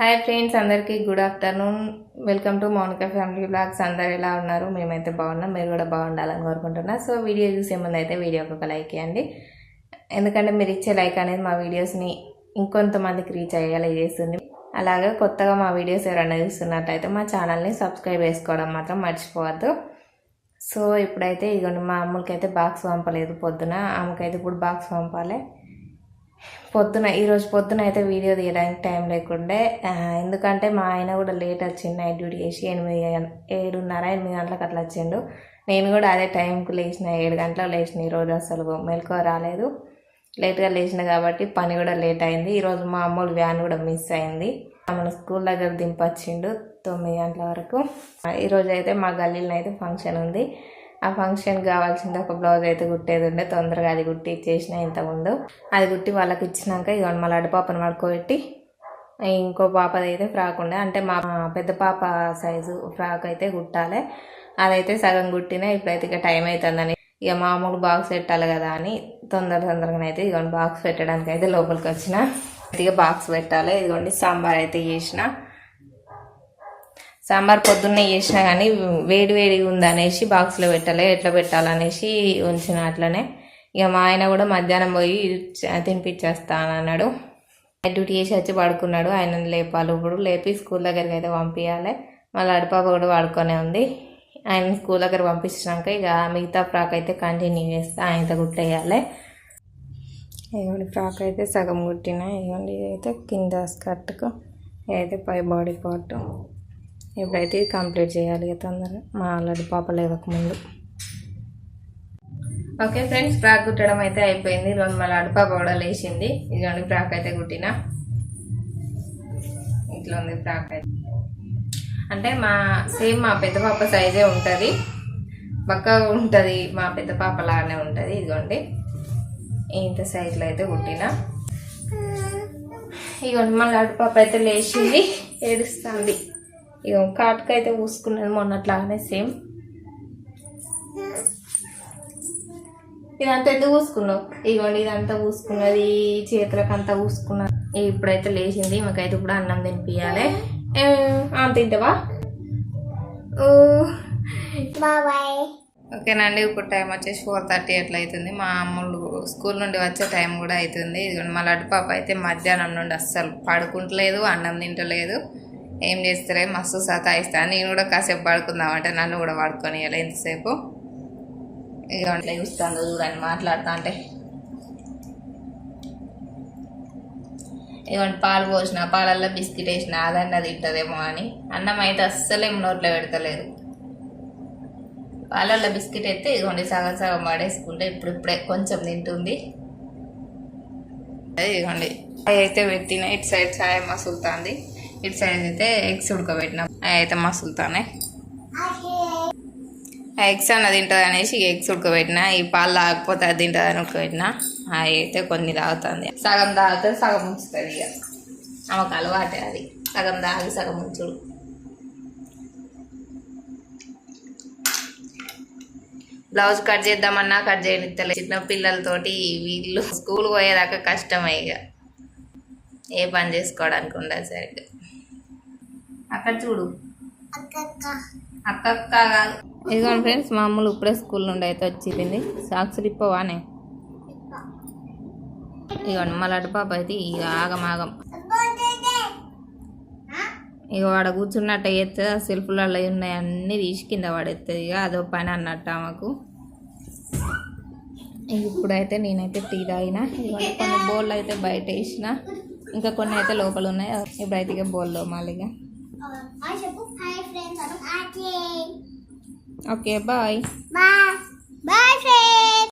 Hi friends అందరికీ good afternoon welcome to Mounika family blogs అందరు ఎలా ఉన్నారు? మేమైతే బాగున్నాం. మీరు కూడా బాగుండాలని కోరుకుంటున్నా. సో వీడియో చూసే ముందు అయితే వీడియోకి ఒక లైక్ ఇవ్వండి. ఎందుకంటే మీరు ఇచ్చే లైక్ అనేది మా వీడియోస్ని ఇంకొంతమందికి రీచ్ అయ్యేలా చేస్తుంది. అలాగే కొత్తగా మా వీడియోస్ ఎవరైనా చూస్తున్నట్లయితే మా ఛానల్ని సబ్స్క్రైబ్ చేసుకోవడం మాత్రం మర్చిపోవద్దు. సో ఇప్పుడైతే ఇదిగోండి మా అమ్మలకి అయితే బాక్స్ పంపలేదు పొద్దున. ఆమెకైతే ఇప్పుడు బాక్స్ పంపాలి. పొద్దున ఈరోజు పొద్దున అయితే వీడియో తీయడానికి టైం లేకుండే. ఎందుకంటే మా ఆయన కూడా లేట్ వచ్చింది నైట్ డ్యూటీ చేసి ఎనిమిది ఏడున్నర ఎనిమిది గంటలకు అట్లా వచ్చిండు. నేను కూడా అదే టైంకి లేచిన ఏడు గంటలకు లేచిన ఈరోజు అసలు మెలకువ రాలేదు. లేట్గా లేచిన కాబట్టి పని కూడా లేట్ అయింది. ఈరోజు మా అమ్మోళ్ళు వ్యాన్ కూడా మిస్ అయింది. మన స్కూల్ దగ్గర దింపొచ్చిండు తొమ్మిది గంటల వరకు. ఈరోజు అయితే మా గల్లీలో అయితే ఫంక్షన్ ఉంది. ఆ ఫంక్షన్కి కావాల్సింది ఒక బ్లౌజ్ అయితే కుట్టేది ఉండే తొందరగా అది కుట్టి ఇచ్చేసిన ఇంతకుముందు. అది కుట్టి వాళ్ళకి ఇచ్చినాక ఇక మళ్ళీ అడ్డపాపను పడుకోబెట్టి ఇంకో పాపది అయితే ఫ్రాక్ ఉండే. అంటే మా పెద్ద పాప సైజు ఫ్రాక్ అయితే కుట్టాలి. అదైతే సగం కుట్టినా ఇప్పుడైతే ఇక టైం అవుతుందని ఇక మామూలు బాక్స్ పెట్టాలి కదా అని తొందర తొందరగా అయితే ఇదిగోండి బాక్స్ పెట్టడానికి అయితే లోపలికి వచ్చిన. ఇక బాక్స్ పెట్టాలి. ఇదిగోండి సాంబార్ అయితే చేసిన. సాంబార్ పొద్దున్నే చేసినా కానీ వేడి వేడిగా ఉందనేసి బాక్స్లో పెట్టాలి ఎట్లా పెట్టాలనేసి ఉంచిన అట్లనే. ఇక మా ఆయన కూడా మధ్యాహ్నం పోయి చ- తినిపించేస్తాను అన్నాడు డ్యూటీ చేసి వచ్చి పడుకున్నాడు. ఆయన లేపాలి. ఇప్పుడు లేపి స్కూల్ దగ్గరికి అయితే పంపించాలి మళ్ళీ అడిపాప కూడా పడుకొనే ఉంది. ఆయన స్కూల్ దగ్గర పంపించినాక ఇక మిగతా ఫ్రాక్ అయితే కంటిన్యూ చేస్తే ఆయనతో కుట్టేయాలి. ఇదిగోండి ఫ్రాక్ అయితే సగం కుట్టిన. ఇదిగోండి ఇదైతే కింద స్కర్ట్కు ఇదైతే పై బాడీ పార్ట్ ఇప్పుడైతే ఇది కంప్లీట్ చేయాలి ఇక తొందరగా. మా ఆల్రెడీ పాప లేవకముందు. ఓకే ఫ్రెండ్స్ ఫ్రాక్ కుట్టడం అయితే అయిపోయింది. రోజు మళ్ళీ అడుపాప కూడా లేచింది. ఇదిగోండి ఫ్రాక్ అయితే కుట్టిన. ఇట్లా ఉంది ఫ్రాక్ అయితే. అంటే మా సేమ్ మా పెద్ద పాప సైజే ఉంటుంది. బక్కగా ఉంటుంది మా పెద్ద పాప లాగానే ఉంటుంది. ఇదిగోండి ఇంత సైజులో అయితే కుట్టిన. ఇదిగోండి మళ్ళీ అడుపాప అయితే లేచింది. ఏడుస్తుంది. ఇగో కాటుక అయితే పూసుకున్నది మొన్నట్లాగానే సేమ్. ఇదంతా ఎందుకు పూసుకున్నావు? ఇగోండి ఇదంతా పూసుకున్నది చేతులకు అంతా పూసుకున్నది. ఇప్పుడైతే లేచింది మాకైతే ఇప్పుడు అన్నం తినిపించాలి అంత తింటావా? బాబాయ్. ఓకేనండి ఇప్పుడు టైం వచ్చేసి ఫోర్ థర్టీ అట్లా అవుతుంది మా అమ్ముళ్ళు స్కూల్ నుండి వచ్చే టైం కూడా అవుతుంది ఇదిగోండి మా లడ్డు పాప అయితే మధ్యాహ్నం నుండి అస్సలు పడుకుంటలేదు అన్నం తింటలేదు. ఏం చేస్తారే? మస్తు సతాయిస్తాను నేను కూడా కాసేపు పడుకుందామంటే. నన్ను కూడా పడుకొని ఎంతసేపు ఇక అట్లా చూస్తాను చూడండి మాట్లాడుతా అంటే. ఇవ్వండి పాలు పోసిన పాలల్లో బిస్కెట్ వేసిన అదన్నా తింటదేమో అని. అన్నం అయితే అస్సలేం నోట్లో పెడతలేదు. పాలల్లో బిస్కెట్ అయితే ఇదిగోండి సగం సగం పడేసుకుంటే ఇప్పుడు ఇప్పుడే కొంచెం తింటుంది. అదే ఇదిగోండి అవి అయితే పెట్టిన ఇటు సైడ్ చాయ్ మసులుతుంది ఇటు సైడ్ అయితే ఎగ్స్ ఉడకబెట్టిన. అవి అయితే మసులుతానే ఆ ఎగ్స్ అన్న తింటుంది అనేసి ఎగ్స్ ఉడకబెట్టిన ఈ పాలు తాగకపోతే అది తింటుంది అని ఉడకబెట్టిన అయితే కొన్ని తాగుతుంది. సగం తాగుతుంది సగం ఉంచుతుంది ఇక. ఆమెకు అలవాటే అది. సగం తాగి సగం ఉంచుడు. బ్లౌజ్ కట్ చేద్దామన్నా కట్ చేయనిస్తలే చిన్న పిల్లలతోటి వీళ్ళు స్కూల్ పోయేదాకా కష్టమే ఇక. ఏ పని చేసుకోవడానికి ఉండదు సరిగ్గా. అక్కడ చూడు. అక్కక్క. అక్క కాదు. ఇదిగోండి ఫ్రెండ్స్ మా అమ్మలు ఇప్పుడే స్కూల్ నుండి అయితే వచ్చింది. సాక్స్ ఇప్పవానే ఇదిగోండి మా లడ్డు పాప అయితే ఇక ఆగం ఆగం. ఇక వాడ కూర్చున్నట్టు ఎత్తే ఆ సెల్ఫ్లలో ఉన్నాయి అన్నీ తీసి కింద పడేస్తుంది ఇక అదో పని అన్నట్టు ఆమెకు. ఇక ఇప్పుడైతే నేనైతే టీ తాగిన. ఇదిగోండి కొన్ని బోళ్ళు అయితే బయట వేసిన. ఇంకా కొన్ని అయితే లోపల ఉన్నాయి. ఇప్పుడైతే ఇక బోల్లో మళ్ళీ ఇక చెప్పు hi friends okay bye bye